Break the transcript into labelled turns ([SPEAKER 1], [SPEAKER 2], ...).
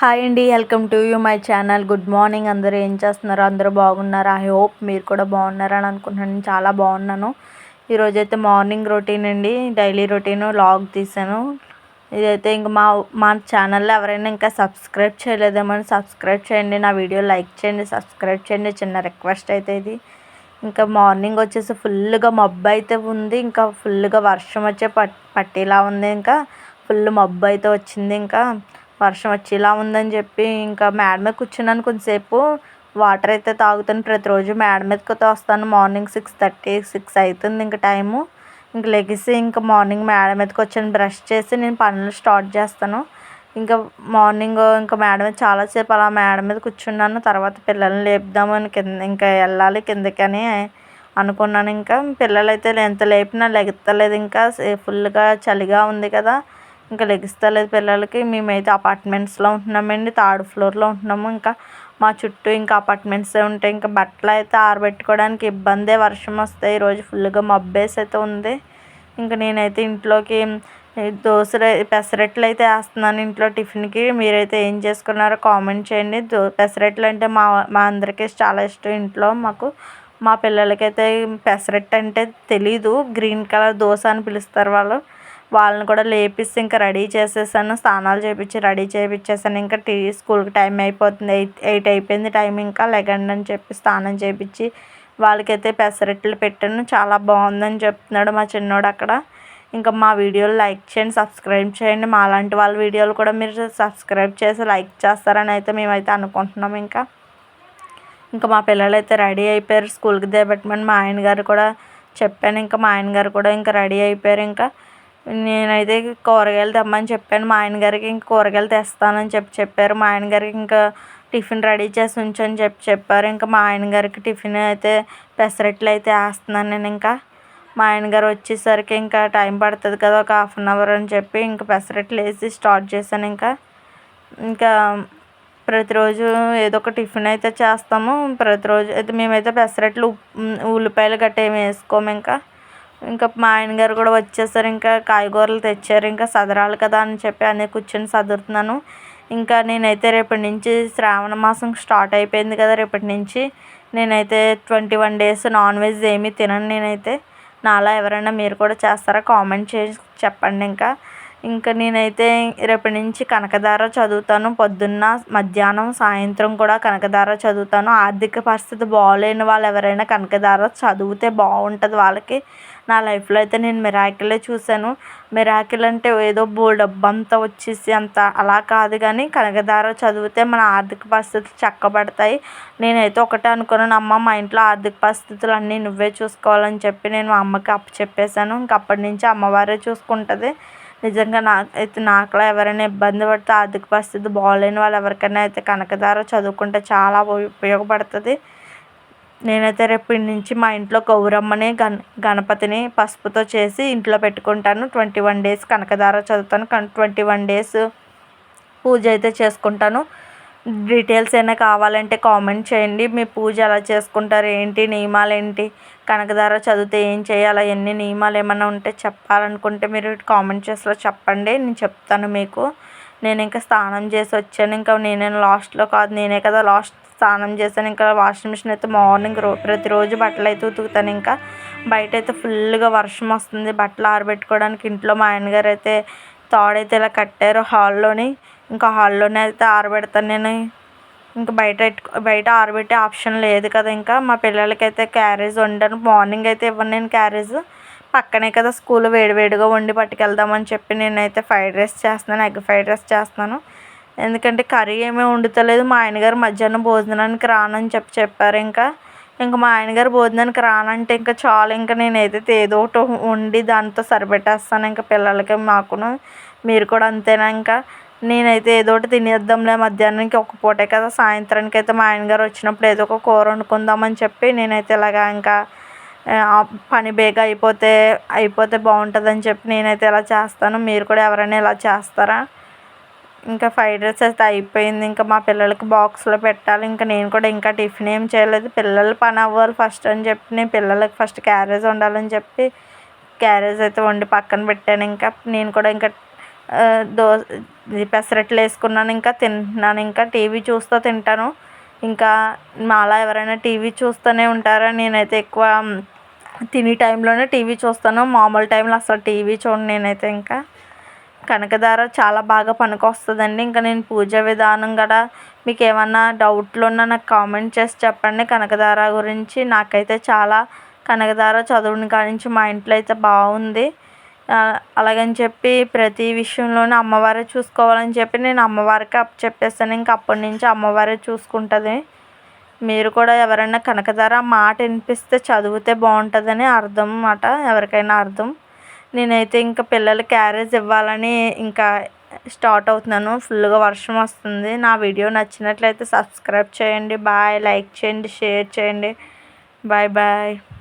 [SPEAKER 1] Hi అండి welcome to you my channel. Good morning. అందరూ ఏం చేస్తున్నారు? అందరూ బాగున్నారు? ఐ హోప్ మీరు కూడా బాగున్నారని అనుకుంటున్నాను. నేను చాలా బాగున్నాను. ఈరోజు అయితే మార్నింగ్ రొటీన్ అండి. డైలీ రొటీన్ లాగ్ తీసాను. ఇదైతే ఇంక మా మా ఛానల్లో ఎవరైనా ఇంకా సబ్స్క్రైబ్ చేయలేదేమని సబ్స్క్రైబ్ చేయండి. నా వీడియో లైక్ చేయండి సబ్స్క్రైబ్ చేయండి. చిన్న రిక్వెస్ట్ అయితే ఇది. ఇంకా మార్నింగ్ వచ్చేసి ఫుల్గా మబ్బు అయితే ఉంది. ఇంకా ఫుల్గా వర్షం వచ్చే పట్ పట్టేలా ఉంది. ఇంకా ఫుల్ మబ్బు అయితే వచ్చింది. ఇంకా వర్షం వచ్చేలా ఉందని చెప్పి ఇంకా మేడ మీద కూర్చున్నాను కొంతసేపు. వాటర్ అయితే తాగుతాను ప్రతిరోజు. మేడ మీదకి వస్తాను. మార్నింగ్ సిక్స్ థర్టీ సిక్స్ అవుతుంది ఇంకా టైము ఇంక లెగిసి ఇంకా మార్నింగ్ మేడ మీదకి వచ్చాను. బ్రష్ చేసి నేను పనులు స్టార్ట్ చేస్తాను. ఇంకా మార్నింగ్ ఇంకా మేడ మీద చాలాసేపు అలా మేడ మీద కూర్చున్నాను. తర్వాత పిల్లల్ని లేపుదామని కింద ఇంకా వెళ్ళాలి కిందకని అనుకున్నాను. ఇంకా పిల్లలు అయితే ఎంత లేపినా లెగుతలేదు. ఇంకా ఫుల్గా చలిగా ఉంది కదా. ఇంకా లెగిస్తలేదు పిల్లలకి. మేమైతే అపార్ట్మెంట్స్లో ఉంటున్నామండి. థర్డ్ ఫ్లోర్లో ఉంటున్నాము. ఇంకా మా చుట్టూ ఇంకా అపార్ట్మెంట్సే ఉంటాయి. ఇంకా బట్టలు అయితే ఆరబెట్టుకోవడానికి ఇబ్బందే. వర్షం వస్తే ఈరోజు ఫుల్గా మబ్బేసి అయితే ఉంది. ఇంకా నేనైతే ఇంట్లోకి దోశలు పెసరట్లు అయితే వేస్తున్నాను ఇంట్లో టిఫిన్కి. మీరైతే ఏం చేసుకున్నారో కామెంట్ చేయండి. దో పెసరట్లు అంటే మా మా అందరికీ చాలా ఇష్టం ఇంట్లో మాకు. మా పిల్లలకైతే పెసరట్టు అంటే తెలీదు. గ్రీన్ కలర్ దోశ అని పిలుస్తారు వాళ్ళు. వాళ్ళని కూడా లేపిస్తే ఇంకా రెడీ చేసేసాను స్నానాలు చేయించి రెడీ చేయించేసాను ఇంకా టీ స్కూల్కి టైం అయిపోతుంది ఎయిట్ ఎయిట్ అయిపోయింది టైం ఇంకా. లెగండి అని చెప్పి స్నానం చేయించి వాళ్ళకైతే పెసరట్లు పెట్టాను. చాలా బాగుందని చెప్తున్నాడు మా చిన్నోడు అక్కడ. ఇంకా మా వీడియోలు లైక్ చేయండి సబ్స్క్రైబ్ చేయండి. మా లాంటి వాళ్ళ వీడియోలు కూడా మీరు సబ్స్క్రైబ్ చేసి లైక్ చేస్తారని అయితే మేమైతే అనుకుంటున్నాం ఇంకా. ఇంకా మా పిల్లలు అయితే రెడీ అయిపోయారు. స్కూల్కి దేబెట్టమని మా ఆయన గారు కూడా చెప్పాను. ఇంకా మా ఆయన గారు కూడా ఇంకా రెడీ అయిపోయారు ఇంకా. నేనైతే కూరగాయలు తెమ్మని చెప్పాను. మా ఆయన గారికి ఇంక కూరగాయలు తెస్తానని చెప్పి చెప్పారు. మా ఆయన గారికి ఇంకా టిఫిన్ రెడీ చేసి ఉంచని చెప్పి చెప్పారు. ఇంకా మా ఆయన గారికి టిఫిన్ అయితే పెసరట్లు అయితే వేస్తున్నాను నేను ఇంకా. మా ఆయన గారు వచ్చేసరికి ఇంకా టైం పడుతుంది కదా ఒక హాఫ్ అన్ అవర్ అని చెప్పి ఇంకా పెసరట్లు వేసి స్టార్ట్ చేశాను ఇంకా. ఇంకా ప్రతిరోజు ఏదో ఒక టిఫిన్ అయితే చేస్తాము. ప్రతిరోజు అయితే మేమైతే పెసరట్లు ఉల్లిపాయలు గట్ట ఏమి వేసుకోము ఇంకా. ఇంకా మా ఆయన గారు కూడా వచ్చేసారు ఇంకా కాయగూరలు తెచ్చారు ఇంకా సదరాలి కదా అని చెప్పి అన్నీ కూర్చొని సదురుతున్నాను. ఇంకా నేనైతే రేపటి నుంచి శ్రావణ మాసం స్టార్ట్ అయిపోయింది కదా రేపటి నుంచి. నేనైతే twenty one days non veg ఏమీ తినను నేనైతే. నాలా ఎవరైనా మీరు కూడా చేస్తారా? కామెంట్ చేసి చెప్పండి ఇంకా. ఇంకా నేనైతే రేపటి నుంచి కనకధార చదువుతాను. పొద్దున్న మధ్యాహ్నం సాయంత్రం కూడా కనకధార చదువుతాను. ఆర్థిక పరిస్థితి బాగోలేని వాళ్ళు ఎవరైనా కనకధార చదివితే బాగుంటుంది వాళ్ళకి. నా లైఫ్లో అయితే నేను మిరాకిలే చూశాను. మిరాకిల్ అంటే ఏదో డబ్బంతా వచ్చేసి అంత అలా కాదు కానీ కనకధార చదివితే మన ఆర్థిక పరిస్థితులు చక్కబడతాయి. నేనైతే ఒకటే అనుకున్నాను అమ్మ మా ఇంట్లో ఆర్థిక పరిస్థితులు అన్నీ నువ్వే చూసుకోవాలని చెప్పి నేను మా అమ్మకి అప్పచెప్పేసాను ఇంక అప్పటి నుంచి అమ్మవారే చూసుకుంటుంది. నిజంగా నాకు అయితే నాకులా ఎవరైనా ఇబ్బంది పడితే ఆర్థిక పరిస్థితి బాగోలేని వాళ్ళు ఎవరికైనా అయితే కనకధార చదువుకుంటే చాలా ఉపయోగపడుతుంది. నేనైతే రేపటి నుంచి మా ఇంట్లో గౌరమ్మని గణ గణపతిని పసుపుతో చేసి ఇంట్లో పెట్టుకుంటాను. ట్వంటీ వన్ డేస్ కనకధార చదువుతాను. ట్వంటీ వన్ డేస్ పూజ అయితే చేసుకుంటాను. డీటెయిల్స్ అయినా కావాలంటే కామెంట్ చేయండి. మీ పూజ ఎలా చేసుకుంటారు? ఏంటి? నియమాలు ఏంటి కనకధార చదివితే ఏం చేయాలి? ఎన్ని నియమాలు ఏమైనా ఉంటే చెప్పాలనుకుంటే మీరు కామెంట్ చేసిలో చెప్పండి. నేను చెప్తాను మీకు. నేను ఇంకా స్నానం చేసి వచ్చాను. ఇంకా నేనే లాస్ట్లో కాదు. నేనే కదా లాస్ట్ స్నానం చేశాను. ఇంకా వాషింగ్ మిషన్ అయితే మార్నింగ్ రో ప్రతిరోజు బట్టలు అయితే ఉతుకుతాను. ఇంకా బయట అయితే ఫుల్గా వర్షం వస్తుంది. బట్టలు ఆరబెట్టుకోవడానికి ఇంట్లో మా ఆయనగారు అయితే తాడైతే ఇలా కట్టారు హాల్లోని. ఇంకా హాల్లోనే అయితే ఆరబెడతాను నేను. ఇంకా బయట బయట ఆరబెట్టే ఆప్షన్ లేదు కదా ఇంకా. మా పిల్లలకైతే క్యారేజ్ వండాను. మార్నింగ్ అయితే ఇవ్వను నేను క్యారేజ్. పక్కనే కదా స్కూల్ వేడివేడిగా వండి పట్టుకెళ్దామని చెప్పి నేనైతే ఫ్రైడ్ రైస్ చేస్తున్నాను ఎగ్ ఫ్రైడ్ రైస్ చేస్తున్నాను. ఎందుకంటే కర్రీ ఏమీ వండుతలేదు. మా ఆయనగారు మధ్యాహ్నం భోజనానికి రానని చెప్పి చెప్పారు ఇంకా. ఇంకా మా ఆయనగారు భోజనానికి రానంటే ఇంకా చాలు. ఇంకా నేనైతే ఏదో ఒకటి వండి దాంతో సరిపెట్టేస్తాను ఇంకా పిల్లలకి మాకును. మీరు కూడా అంతేనా ఇంకా? నేనైతే ఏదో ఒకటి తినేద్దాంలే మధ్యాహ్నానికి ఒక పూటే కదా. సాయంత్రానికి అయితే మా ఆయనగారు వచ్చినప్పుడు ఏదో ఒక కూర వండుకుందామని చెప్పి నేనైతే ఇలాగా ఇంకా పని బేగా అయిపోతే అయిపోతే బాగుంటుందని చెప్పి నేనైతే ఇలా చేస్తాను. మీరు కూడా ఎవరైనా ఇలా చేస్తారా? ఇంకా ఫ్రైడ్ రైస్ అయితే అయిపోయింది. ఇంకా మా పిల్లలకి బాక్స్లో పెట్టాలి. ఇంకా నేను కూడా ఇంకా టిఫిన్ ఏం చేయలేదు. పిల్లలు పని అవ్వాలి ఫస్ట్ అని చెప్పి నేను పిల్లలకి ఫస్ట్ క్యారేజ్ వండాలని చెప్పి క్యారేజ్ అయితే వండి పక్కన పెట్టాను. ఇంకా నేను కూడా ఇంకా దో పెసరట్లు వేసుకున్నాను ఇంకా తింటున్నాను ఇంకా టీవీ చూస్తూ తింటాను. ఇంకా మాలా ఎవరైనా టీవీ చూస్తూనే ఉంటారా? నేనైతే ఎక్కువ తినే టైంలోనే టీవీ చూస్తాను. మామూలు టైంలో అసలు టీవీ చూడండి నేనైతే ఇంకా. కనకదార చాలా బాగా పనికొస్తుందండి. ఇంకా నేను పూజ విధానం కూడా మీకు ఏమన్నా డౌట్లు ఉన్నా నాకు కామెంట్ చేసి చెప్పండి. కనకదార గురించి నాకైతే చాలా కనకదార చదువుని కానించి మా ఇంట్లో అయితే బాగుంది. అలాగని చెప్పి ప్రతి విషయంలోనూ అమ్మవారే చూసుకోవాలని చెప్పి నేను అమ్మవారికి అప్పు చెప్పేస్తాను. ఇంకా అప్పటి నుంచి అమ్మవారే చూసుకుంటుంది. మీరు కూడా ఎవరైనా కనకదార మాట వినిపిస్తే చదివితే బాగుంటుందని అర్థం మాట ఎవరికైనా అర్థం. నేనైతే ఇంకా పిల్లలు క్యారేజ్ ఇవ్వాలని ఇంకా స్టార్ట్ అవుతున్నాను. ఫుల్గా వర్షం వస్తుంది. నా వీడియో నచ్చినట్లయితే సబ్స్క్రైబ్ చేయండి. బాయ్. లైక్ చేయండి. షేర్ చేయండి. Bye bye.